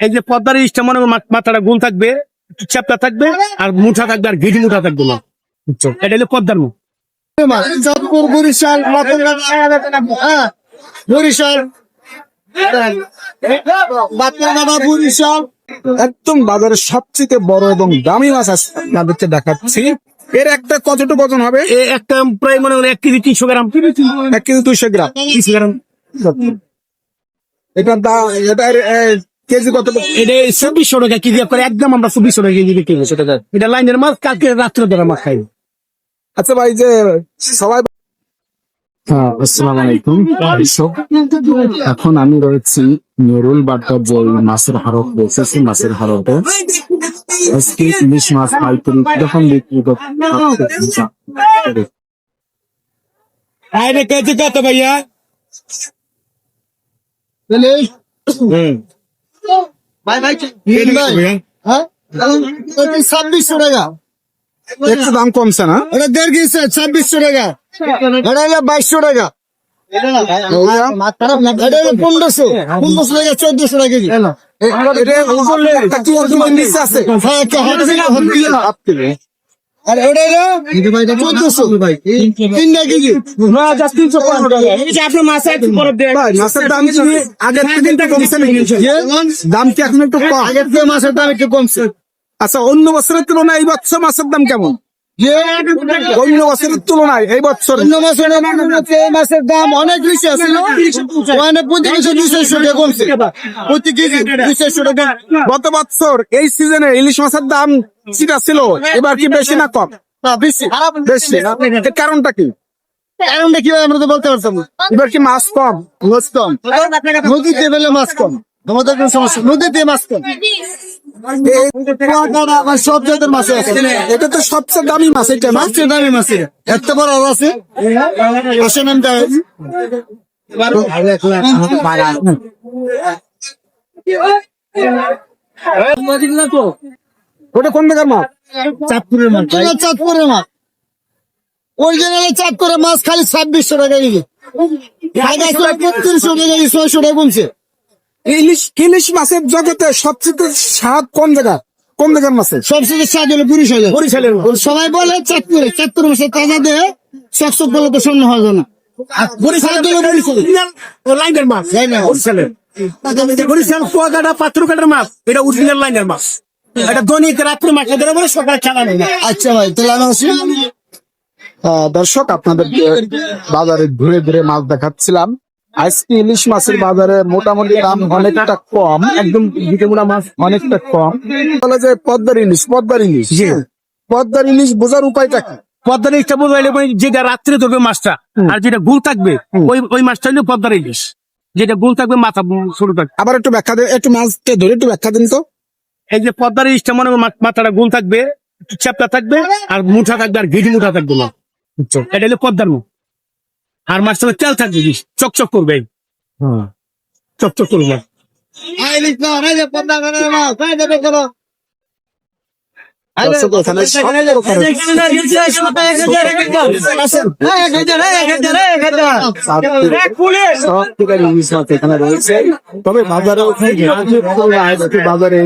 এই যে পদ্মার ইলিশটা মনে হয় মাথাটা গোল থাকবে চ্যাপটা থাকবে আর মুঠা থাকবে আর ঘিটি মুঠা থাকবে না এটা হলো পদ্মার মুখ বরিশাল হ্যাঁ, একদম বাজারের বড় এবং দামি এর একটা হবে একটা প্রায় মনে হয় এক কেজি তিনশো গ্রাম এক দুইশো গ্রাম তিনশো গ্রাম এটা দাম এটার এ, কেজি কত এটা চব্বিশশো টাকা কেজি করে একদম আমরা চব্বিশশো টাকা কেজি বিক্রি করছি এটা এটা লাইনের মাছ কালকে রাত্রে ধরে মাছ খাই। আচ্ছা ভাই যে সবাই হ্যাঁ আসসালামু আলাইকুম। দর্শক এখন আমি রয়েছি নুরুল বাড্ডার যে মাছের হারত রয়েছে মাছের হারতে আজকে ইলিশ মাছ পাইকারি কীরকম বিক্রি করতে আরে কেজি কত ভাইয়া? ভাই ভাই হ্যাঁ? ছাব্বিশশো টাকা। একটু দাম কমছে না? ওটা দেড় কেজি ছাব্বিশশো টাকা। এটা হলো বাইশশো টাকা। পনেরোশো। পনেরোশো টাকা চোদ্দশো টাকা কেজি। আর ওটা হলো চোদ্দশো। তিনটা কেজি। আপনার মাছ একটু বরফ দেয় ভাই মাছের দাম আগের কমছে দাম কি এখন একটু আগের থেকে মাছের দাম একটু কমছে। আচ্ছা অন্য বছরের তুলনায় এই বছর মাছের দাম কেমন? অন্য বছরের তুলনায় এই বছর অন্য মাছের এই মাছের দাম অনেক বেশি আছে প্রতি কেজি দুইশো টাকা কমছে। প্রতি কেজি দুইশো টাকা গত বছর এই সিজনে ইলিশ মাছের দাম যেটা ছিল। এবার কি বেশি না কম? বেশি। বেশি কারণটা কি? কারণটা কি আমরা তো বলতে পারতাম এবার কি মাছ কম? মাছ কম। নদীতে পেলে মাছ কম। আমাদের কোনো সমস্যা নদীতে মাছ কম। সব জাতের মাছ আছে। এটা তো সবচেয়ে দামি মাছ এটা সবচেয়ে দামি মাছ এটা। এত বড় আরও আছে। আসেন আমি দেখাই। ওটা কোন জায়গার মাছ? চাঁদপুরের মাছ চাঁদপুরের মাছ। অরিজিনাল চাঁদপুরের মাছ খালি ছাব্বিশশো টাকা টাকা ছয়শো টাকা কমছে ইলিশ ইলিশ মাছের জগতে সবচেয়ে স্বাদ কোন জায়গা? কোন জায়গার মাছের সবচেয়ে স্বাদ হলো বরিশালে বরিশালের সবাই বলে চাঁদপুরে। চাঁদপুর মাসে তাজা দেহে চকচক করলে তো শূন্য হয় না। লাইনের মাছ? বরিশালের বরিশাল কুয়াকাটা মাছ। এটা অরিজিনাল লাইনের মাছ। এটা দৈনিক রাত্রে মাছ ধরে বলে সকালে চালানো আচ্ছা ভাই তাহলে আমি আসি। দর্শক আপনাদের বাজারে ঘুরে ঘুরে মাছ দেখাচ্ছিলাম। আজকে ইলিশ মাছের বাজারে মোটামুটি দাম অনেকটা কম একদম মাছ অনেকটা কম। বলে পদ্মার ইলিশ পদ্মার ইলিশ। পদ্মার ইলিশ বোঝার উপায়টা কি? পদ্মার ইলিশটা বলব যেটা রাত্রে ধরবে মাছটা আর যেটা গুল থাকবে ওই ওই মাছটা হলো পদ্মার ইলিশ। যেটা গুল থাকবে মাথা শুরু থাকবে। আবার একটু ব্যাখ্যা দিন একটু মাছকে ধরে একটু ব্যাখ্যা দিন তো। এই যে পদ্মার ইলিশটা মনে মাথাটা গুল থাকবে চ্যাপটা থাকবে আর মুঠা থাকবে আর ঘিটি মুঠা থাকবে। না বুঝছ? এটা হলো পদ্মার মুখ। আর হলো তেল থাকবে বেশ, চকচক করবে চকচক করবে তবে বাজারে বাজারে